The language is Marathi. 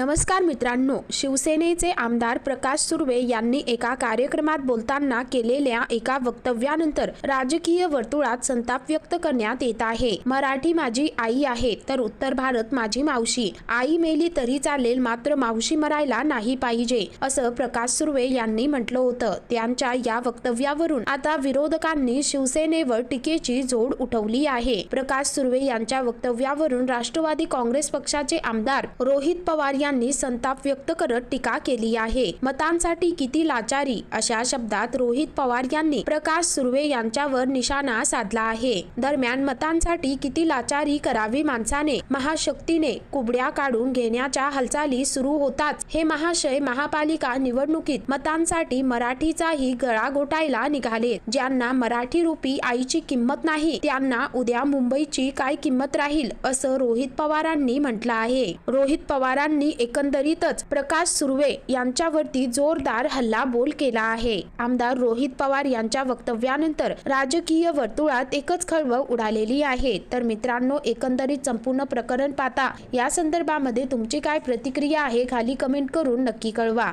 नमस्कार मित्रांनो शिवसेनेचे आमदार प्रकाश सुर्वे यांनी एका कार्यक्रमात बोलताना केलेल्या एका वक्तव्यानंतर राजकीय वर्तुळात संताप व्यक्त करण्यात येत आहे. मराठी माझी आई आहे तर उत्तर भारत माझी मावशी. आई मेली तरी चालेल मात्र मावशी मरायला नाही पाहिजे असं प्रकाश सुर्वे यांनी म्हटलं होतं. त्यांच्या या वक्तव्यावरून आता विरोधकांनी शिवसेनेवर टीकेची जोड उठवली आहे. प्रकाश सुर्वे यांच्या वक्तव्यावरून राष्ट्रवादी काँग्रेस पक्षाचे आमदार रोहित पवार यांनी संताप व्यक्त करत टीका केली आहे. मतांसाठी किती लाचारी अशा शब्दात रोहित पवार यांनी प्रकाश सुर्वे यांच्यावर निशाणा साधला आहे. दरम्यान मतांसाठी किती लाचारी करावी माणसाने महाशक्तीने कुबड्या काढून घेण्याच्या हालचाली सुरू होताच हे महाशय महापालिका निवडणुकीत मतांसाठी मराठीचाही गळा घोटायला निघाले. ज्यांना मराठी रूपी आईची किंमत नाही त्यांना उद्या मुंबईची काय किंमत राहील असं रोहित पवारांनी म्हटलं आहे. रोहित पवारांनी एकंदरीतच प्रकाश सुर्वे यांच्यावरती जोरदार हल्ला बोल केला आहे. आमदार रोहित पवार यांच्या वक्तव्यानंतर राजकीय वर्तुळात एकच खळबळ उडालेली आहे. तर मित्रांनो एकंदरीत संपूर्ण प्रकरण पाहता या संदर्भामध्ये तुमची काय प्रतिक्रिया आहे खाली कमेंट करून नक्की कळवा.